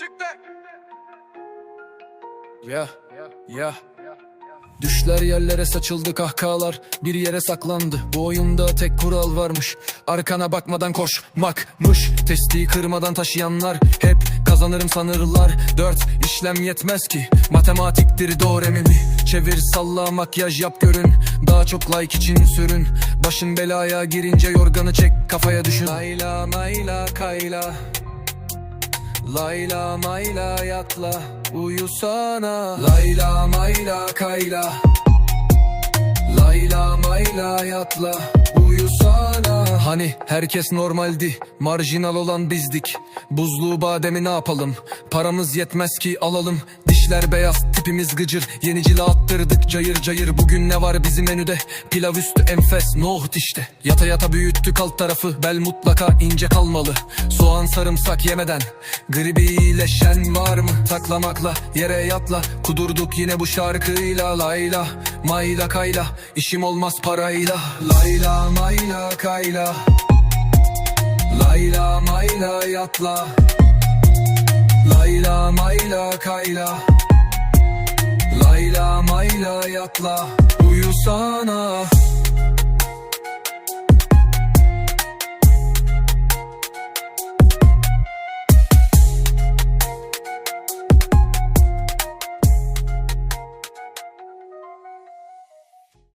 Çıktı. Ya, ya. Düşler yerlere saçıldı kahkahalar Bir yere saklandı. Bu oyunda tek kural varmış. Arkana bakmadan koşmakmış. Testiyi kırmadan taşıyanlar Hep kazanırım sanırlar. Dört işlem yetmez ki. Matematiktir doğru mi Çevir salla makyaj yap görün. Daha çok like için sürün. Başın belaya girince yorganı çek kafaya düşün. Layla mayla kayla Layla mayla yatla uyusana Layla mayla kayla. Layla mayla yatla uyusana Hani herkes normaldi marjinal olan bizdik. Buzluğu bademi ne yapalım? Paramız yetmez ki alalım. Dişler beyaz tipimiz gıcır. Yenicili attırdık cayır cayır. Bugün ne var bizim menüde? Pilav üstü enfes nohut işte. Yata yata büyüttük alt tarafı. Bel mutlaka ince kalmalı. Soğan sarımsak yemeden. Gribi iyileşen var mı? Taklamakla yere yatla. Kudurduk yine bu şarkıyla Layla mayla kayla işim olmaz parayla. Layla mayla kayla. Layla mayla yatla. Layla mayla kayla. Layla mayla yatla. Uyusana